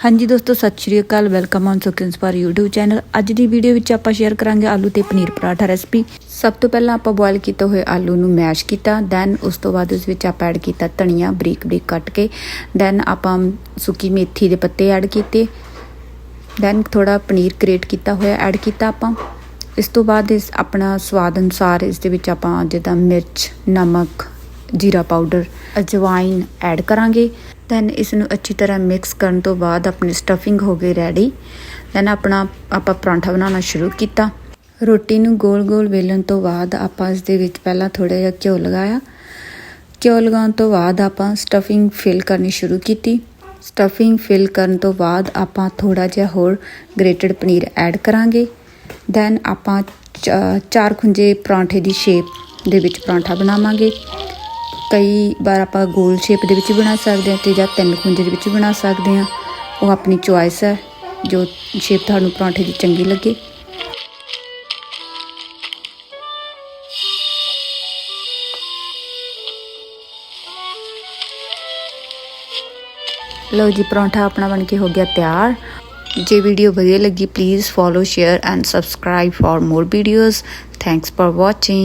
ਹਾਂਜੀ ਦੋਸਤੋ, ਸਤਿ ਸ਼੍ਰੀ ਅਕਾਲ। ਵੈਲਕਮ ਔਨ ਸੁਕਿੰਸ ਪਰ YouTube ਚੈਨਲ ਅੱਜ ਦੀ ਵੀਡੀਓ ਵਿੱਚ ਆਪਾਂ ਸ਼ੇਅਰ ਕਰਾਂਗੇ ਆਲੂ ਤੇ ਪਨੀਰ ਪਰਾਠਾ ਰੈਸਪੀ ਸਭ ਤੋਂ ਪਹਿਲਾਂ ਆਪਾਂ ਬੋਇਲ ਕੀਤੇ ਹੋਏ ਆਲੂ ਨੂੰ ਮੈਸ਼ ਕੀਤਾ। ਦੈਨ ਉਸ ਤੋਂ ਬਾਅਦ ਉਸ ਵਿੱਚ ਆਪਾਂ ਐਡ ਕੀਤਾ ਧਨੀਆ, ਬਰੀਕ ਬਰੀਕ ਕੱਟ ਕੇ। ਦੈਨ ਆਪਾਂ ਸੁੱਕੀ ਮੇਥੀ ਦੇ ਪੱਤੇ ਐਡ ਕੀਤੇ। ਦੈਨ ਥੋੜਾ ਪਨੀਰ ਗ੍ਰੇਟ ਕੀਤਾ ਹੋਇਆ ਐਡ ਕੀਤਾ ਆਪਾਂ। ਇਸ ਤੋਂ ਬਾਅਦ ਇਸ ਆਪਣਾ ਸਵਾਦ ਅਨੁਸਾਰ ਇਸ ਦੇ ਵਿੱਚ ਆਪਾਂ ਜਿੱਦਾਂ ਮਿਰਚ, ਨਮਕ ਜੀਰਾ ਪਾਊਡਰ ਅਜਵਾਇਨ ਐਡ ਕਰਾਂਗੇ। ਦੈਨ ਇਸ ਨੂੰ ਅੱਛੀ ਤਰ੍ਹਾਂ ਮਿਕਸ ਕਰਨ ਤੋਂ ਬਾਅਦ ਆਪਣੀ ਸਟਫਿੰਗ ਹੋ ਗਈ ਰੈਡੀ ਦੈਨ ਆਪਣਾ, ਆਪਾਂ ਪਰਾਂਠਾ ਬਣਾਉਣਾ ਸ਼ੁਰੂ ਕੀਤਾ। ਰੋਟੀ ਨੂੰ ਗੋਲ-ਗੋਲ ਵੇਲਣ ਤੋਂ ਬਾਅਦ ਆਪਾਂ ਇਸ ਦੇ ਵਿੱਚ ਪਹਿਲਾਂ ਥੋੜਾ ਜਿਹਾ ਘਿਓ ਲਗਾਇਆ। ਘਿਓ ਲਗਾਉਣ ਤੋਂ ਬਾਅਦ ਆਪਾਂ ਸਟਫਿੰਗ ਫਿਲ ਕਰਨੀ ਸ਼ੁਰੂ ਕੀਤੀ। ਸਟਫਿੰਗ ਫਿਲ ਕਰਨ ਤੋਂ ਬਾਅਦ ਆਪਾਂ ਥੋੜਾ ਜਿਹਾ ਹੋਰ ਗ੍ਰੇਟਡ ਪਨੀਰ ਐਡ ਕਰਾਂਗੇ। ਦੈਨ ਆਪਾਂ ਚਾਰ ਖੁੰਝੇ ਪਰਾਂਠੇ ਦੀ ਸ਼ੇਪ ਦੇ ਵਿੱਚ ਪਰਾਂਠਾ ਬਣਾਵਾਂਗੇ। ਕਈ ਵਾਰ ਆਪਾਂ ਗੋਲ ਸ਼ੇਪ ਦੇ ਵਿੱਚ ਵੀ ਬਣਾ ਸਕਦੇ ਹਾਂ ਤੇ ਜਾਂ ਤਿੰਨ ਖੁੰਝੇ ਦੇ ਵਿੱਚ ਵੀ ਬਣਾ ਸਕਦੇ ਹਾਂ। ਉਹ ਆਪਣੀ ਚੁਆਇਸ ਹੈ, ਜੋ ਸ਼ੇਪ ਤੁਹਾਨੂੰ ਪਰਾਂਠੇ ਦੀ ਚੰਗੀ ਲੱਗੇ। ਲਓ ਜੀ, ਪਰੌਂਠਾ ਆਪਣਾ ਬਣ ਕੇ ਹੋ ਗਿਆ ਤਿਆਰ। ਜੇ ਵੀਡੀਓ ਵਧੀਆ ਲੱਗੀ please follow share and subscribe for more videos thanks for watching